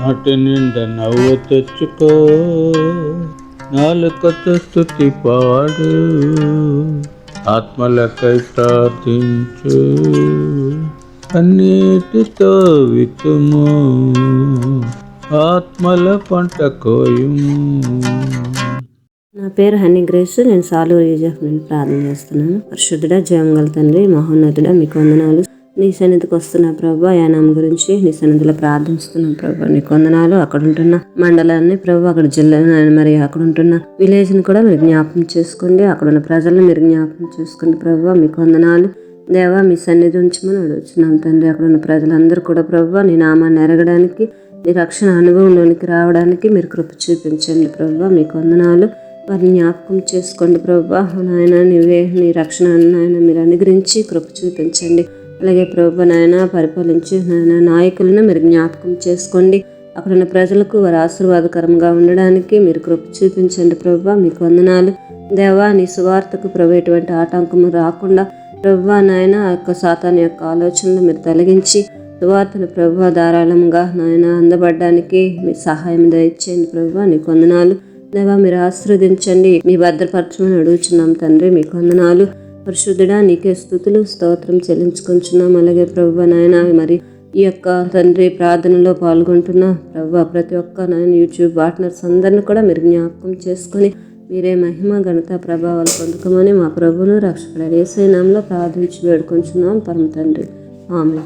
నాటి నిండా నవ్వు తెచ్చుకో. నాలుకతో స్థుతి పాడు. ఆత్మలకై ప్రార్థించు. అన్నిటితో వితుము ఆత్మల పంట కోయుము. నా పేరు హనీ గ్రేస్ నేను సాలూరు యూజెఫ్ నుండి ప్రార్థన చేస్తున్నాను. పరిశుద్ధుడ జయంగల తండ్రి మహోన్నతుడ మీకు వందనాలు. నీ సన్నిధికి వస్తున్న ప్రభా యానం గురించి నీ సన్నిధిలో ప్రార్థిస్తున్నాం ప్రభా. నీ కొందనాలు అక్కడ ఉంటున్న మండలాన్ని ప్రభు అక్కడ జిల్లాని మరి అక్కడ ఉంటున్న విలేజ్ని కూడా మీరు జ్ఞాపకం చేసుకోండి. అక్కడ ఉన్న ప్రజలను మీరు జ్ఞాపకం చేసుకోండి ప్రభా. మీ కొందనాలు దేవా మీ సన్నిధి ఉంచమని అడుగుతున్నాం తండ్రి. అక్కడ ఉన్న ప్రజలందరూ కూడా ప్రభు నీ నామాన్ని ఎరగడానికి నీ రక్షణ అనుభవంలోనికి రావడానికి మీరు కృప చూపించండి ప్రభు. మీ కొందనాలు వారిని జ్ఞాపకం చేసుకోండి ప్రభా. నాయన నీవే నీ రక్షణ నాయన మీరు అనుగ్రహించి కృప చూపించండి. అలాగే ప్రభు నాయన పరిపాలించి నాయన నాయకులను మీరు జ్ఞాపకం చేసుకోండి. అక్కడ ఉన్న ప్రజలకు వారి ఆశీర్వాదకరంగా ఉండడానికి మీరు కృప చూపించండి ప్రభా. మీకు వందనాలు. దేవా నీ సువార్తకు ప్రభు ఎటువంటి ఆటంకము రాకుండా ప్రభు నాయన ఆ యొక్క సాతాన్ యొక్క ఆలోచనలు మీరు తొలగించి సువార్తను ప్రభు ధారాళంగా నాయన అందబడడానికి మీ సహాయం దయచేయండి ప్రభు. నీకు వందనాలు. దేవా మీరు ఆశీర్వదించండి. మీ భద్రపరచమని అడుగుచున్నాం తండ్రి మీకు వందనాలు. పరిశుద్ధుడా నీకే స్థుతులు స్తోత్రం చెల్లించుకుంటున్నాం అలాగే ప్రభు నాయన మరి ఈ యొక్క తండ్రి ప్రార్థనలో పాల్గొంటున్న ప్రభు ప్రతి ఒక్క నాయన యూట్యూబ్ పార్ట్నర్స్ అందరిని కూడా మీరు జ్ఞాపకం చేసుకొని మీరే మహిమ ఘనత ప్రభావాలు పొందుకోమని మా ప్రభువును రక్షకుడు ఏసైనాంలో ప్రార్థించి వేడుకొంచున్నాం. పరమ తండ్రి. ఆమె